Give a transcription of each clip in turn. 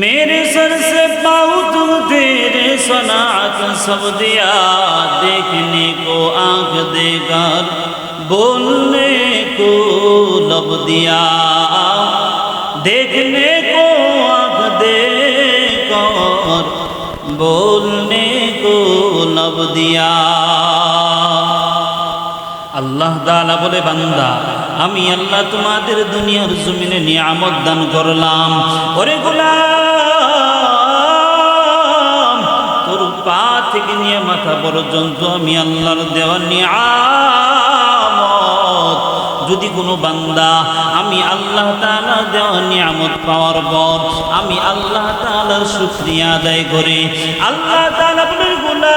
میرے سر سے پاؤ تو تیرے صنعت سب دیا دیکھنے کو آنکھ دے کر بولنے کو لب دیا دیکھنے کو آنکھ دے کر بولنے کو لب دیا আল্লাহ তালা বলে বান্দা আমি আল্লাহ তোমাদের দুনিয়ার জমিনে নিয়ামত দান করলাম ওরে গোলাম পা থেকে নিয়ে মাথা পর্যন্ত আমি আল্লাহর দেওয়া নিয়ামত। যদি কোনো বান্দা আমি আল্লাহ তাআলা দেওয়া নিয়ামত পাওয়ার পর আমি আল্লাহ তাআলার শুকরিয়া আদায় করে, আল্লাহ তাআলা বলে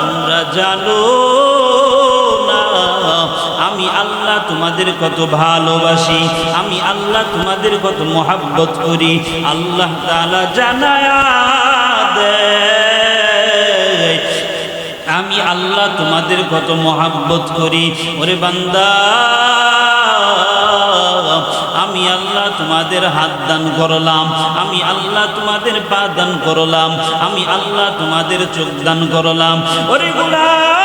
তোমরা জানো আমি আল্লাহ তোমাদের কত ভালোবাসি, আমি আল্লাহ তোমাদের কত মহাব্বত করি, আল্লাহ তাআলা জানায়া আমি আল্লাহ তোমাদের কত মহাব্বত করি। ওরে বান্দা, আমি আল্লাহ তোমাদের হাত দান করলাম, আমি আল্লাহ তোমাদের পা দান করলাম, আমি আল্লাহ তোমাদের চোখ দান করলাম। ওরে গোলাম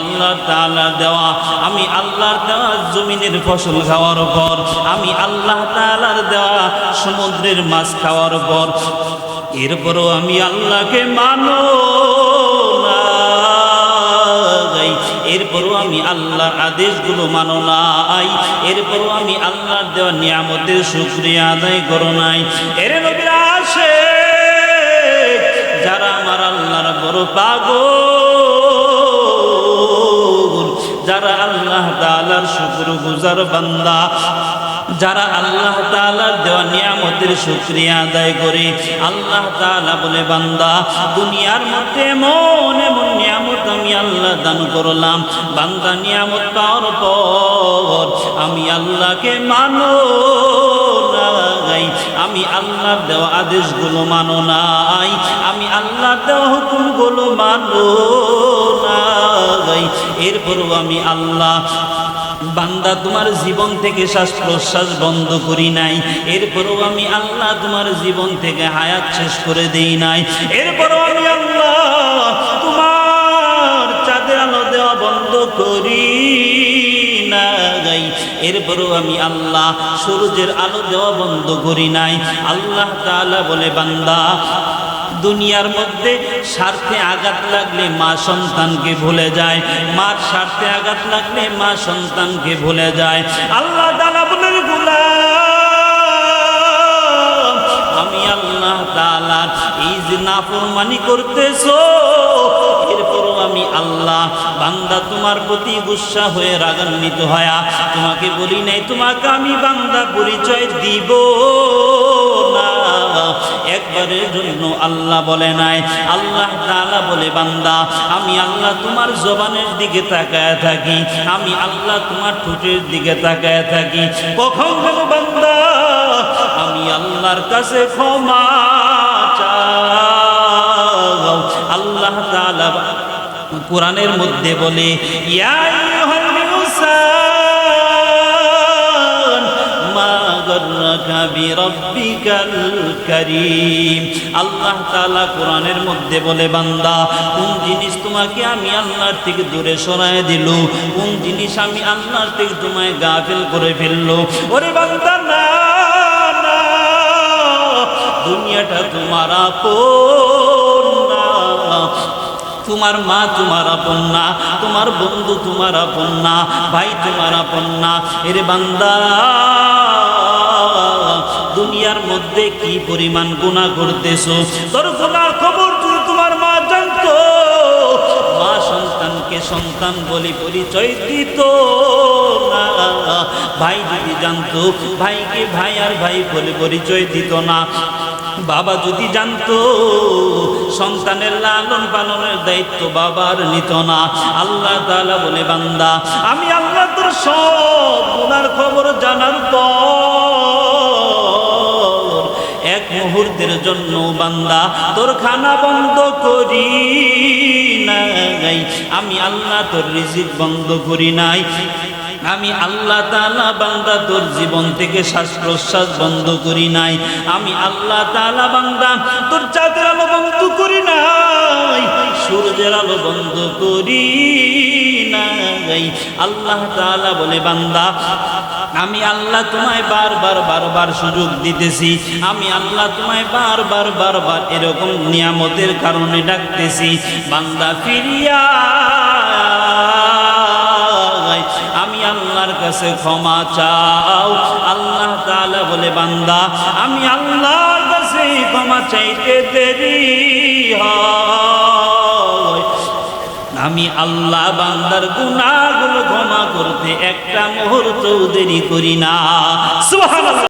আল্লাহ তাআলা দেওয়া। আমি আল্লাহর দেওয়া জমিনের ফসল খাওয়ার পর, আমি আল্লাহ তালার দেওয়া সমুদ্রের মাছ খাওয়ার পর, এরপরও আমি আল্লাহকে মানো এরপরও আমি আল্লাহর আদেশগুলো মানো নাই। এরপরও আমি আল্লাহর দেওয়া নিয়ামতের শুক্রিয়া আদায় করো নাই। এর আসে যারা আমার আল্লাহর বড় পাগল যারা আল্লাহ তাআলার শুকর গুজার বান্দা, যারা আল্লাহ তাআলার দেওয়া নিয়ামতের শুকরিয়া আদায় করে, আল্লাহ তাআলা বলে, বান্দা, দুনিয়ার মধ্যে এমন এমন নিয়ামত আমি আল্লাহ দান করলাম। বান্দা, নিয়ামত পাওয়ার পর আমি আল্লাহকে মানো নাই। আমি আল্লাহর দেওয়া আদেশগুলো মানো নাই। আমি আল্লাহর দেওয়া হুকুমগুলো মানো নাই। এরপরও আমি আল্লাহ, বান্দা তোমার জীবন থেকে শ্বাস প্রশ্বাস বন্ধ করি নাই। এরপরও আমি আল্লাহ তোমার জীবন থেকে হায়াত শেষ করে দেই নাই। এরপরও আমি আল্লাহ তোমার চাঁদের আলো দেওয়া বন্ধ করি নাই। এরপরও আমি আল্লাহ সূর্যের আলো দেওয়া বন্ধ করি নাই। আল্লাহ তাআলা বলে, বান্দা, দুনিয়ার মধ্যে স্বার্থে আঘাত লাগলে মা সন্তানকে ভুলে যায়। মার স্বার্থে আঘাত লাগলে মা সন্তানকে ভুলে যায়। আল্লাহ বলেন, গোলাম, আমি আল্লাহ তাআলা এই যে নাফরমানি করতেছো। এরপরও আমি আল্লাহ। বান্দা তোমার প্রতি গুসা হয়ে রাগান্বিত হয়া তোমাকে বলি নাই, তোমাকে আমি বান্দা পরিচয় দিব একবারের জন্য আল্লাহ বলে নাই, আল্লাহ তাআলা বলে, বান্দা, আমি আল্লাহ তোমার জবানের দিকে তাকায় থাকি, আমি আল্লাহ তোমার ঠোঁটের দিকে তাকায় থাকি। কখন বান্দা, আমি আল্লাহর কাছে ক্ষমা কোরআনের মধ্যে বলে আল্লাহ তাআলা কোরআনের মধ্যে বলে, বান্দা, কোন জিনিস তোমাকে আমি আল্লাহর থেকে দূরে সরায় দিল, কোন জিনিস আমি আল্লাহর থেকে তোমায় গাফিল করে ফেলল? ওরে বান্দা না, দুনিয়াটা তোমার আপন। তোমার মা তোমার আপন না তোমার বন্ধু তোমার আপন না ভাই তোমার আপন না এরে বান্দা, দুনিয়ার মধ্যে কি পরিমাণ গুণা করতেছো? তোর গুণার খবর তোমার মা জানতো, মা সন্তানকে সন্তান বলি পরিচয় দিত না। ভাই যদি জানতো, ভাইকে ভাই আর ভাই বলে পরিচয় দিত না। বাবা যদি জানতো, সন্তানের লালন পালনের দায়িত্ব বাবার নিত না। আল্লাহ তাআলা বলে, বান্দা, আমি আল্লাহ তোর সব গুনার খবর জানার পর এক মুহূর্তের জন্য বান্দা, তোর খানা বন্ধ করি নাই। আমি আল্লাহ তোর রিজিক বন্ধ করি নাই। আমি আল্লাহ তালা বান্দা, তোর জীবন থেকে শ্বাস প্রশ্বাস বন্ধ করি নাই। আমি আল্লাহ তালা বান্দা, তোর চাঁদের আলো বন্ধ করি নাই। সূর্যের আলো বন্ধ করি নাই। আল্লাহ তালা বলে, বান্দা, আমি আল্লাহ তোমায় বারবার বারবার সুযোগ দিতেছি। আমি আল্লাহ তোমায় বারবার বারবার এরকম নিয়ামতের কারণে ডাকতেছি। বান্দা ফিরিয়া কাছে ক্ষমা চাও। আল্লাহ তাআলা বলে, বান্দা, আমি আল্লাহর কাছে ক্ষমা চাইতে দেরি হয়। আমি আল্লাহ বান্দার গুনাহগুলো ক্ষমা করতে একটা মুহূর্ত দেরি করি না। সুবহানাল্লাহ।